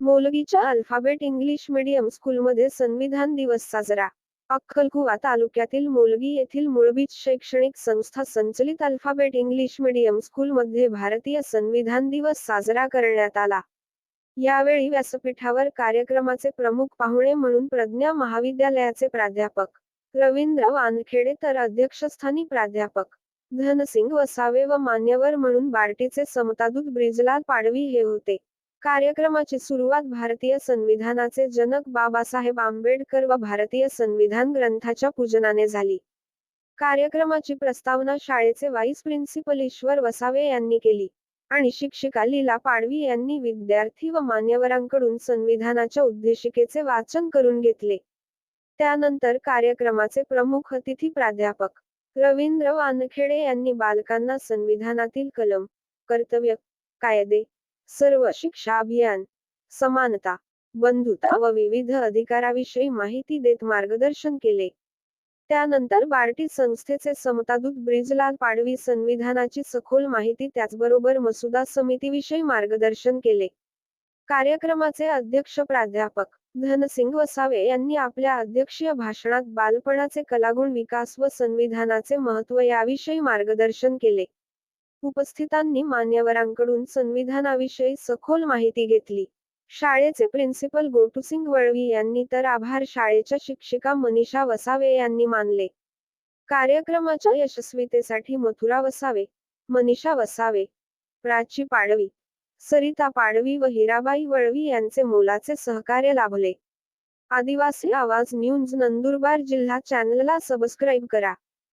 मोलगीच्या alphabet English medium स्कूलमध्ये संविधान दिवस साजरा. अक्कलकुवा तालुक्यातील मोलगी येथील मुळबीज शैक्षणिक संस्था संचलित अल्फाबेट इंग्लिश मीडियम स्कूलमध्ये भारतीय संविधान दिवस साजरा करण्यात आला. यावेळी व्यासपीठावर कार्यक्रमाचे प्रमुख पाहुणे म्हणून प्रज्ञा महाविद्यालयाचे प्राध्यापक रवींद्र वानखेडे तर अध्यक्षस्थानी प्राध्यापक धनसिंग वसावे व मान्यवर म्हणून बार्टीचे समतादूत ब्रिजलाल पाडवी हे होते. कार्यक्रमाची सुरुवात भारतीय संविधानाचे जनक बाबासाहेब आंबेडकर व भारतीय संविधान ग्रंथाच्या पूजनाने झाली. कार्यक्रमाची प्रस्तावना शाळेचे व्हाईस प्रिन्सिपल ईश्वर वसावे यांनी केली आणि शिक्षिका लीला पाडवी यांनी विद्यार्थी व मान्यवरांकडून संविधानाच्या उद्देशिकेचे वाचन करून घेतले. त्यानंतर कार्यक्रमाचे प्रमुख अतिथी प्राध्यापक रवींद्र वानखेडे यांनी बालकांना संविधानातील कलम कर्तव्य कायदे सर्व शिक्षा अभियान समानता बंधुता व विविध अधिकाराविषयी माहिती देत मार्गदर्शन केले. त्यानंतर बार्टी संस्थेचे समतादूत ब्रिजलाल पाडवी संविधानाची सखोल माहिती त्याचबरोबर मसुदा समितीविषयी मार्गदर्शन केले. कार्यक्रमाचे अध्यक्ष प्राध्यापक धनसिंग वसावे यांनी आपल्या अध्यक्षीय भाषणात बालपणाचे कलागुण विकास व संविधानाचे महत्त्व याविषयी मार्गदर्शन केले. उपस्थितांनी मान्यवरांकडून संविधानाविषयी सखोल माहिती घेतली. शाळेचे प्रिन्सिपल गोटूसिंग वळवी यांनी तर आभार शाळेच्या शिक्षिका मनीषा वसावे यांनी मानले. कार्यक्रमाच्या यशस्वीतेसाठी मथुरा वसावे मनीषा वसावे प्राची पाडवी सरिता पाडवी व हिराबाई वळवी यांचे मोलाचे सहकार्य लाभले. आदिवासी आवाज न्यूज नंदुरबार जिल्हा चॅनलला सबस्क्राईब करा.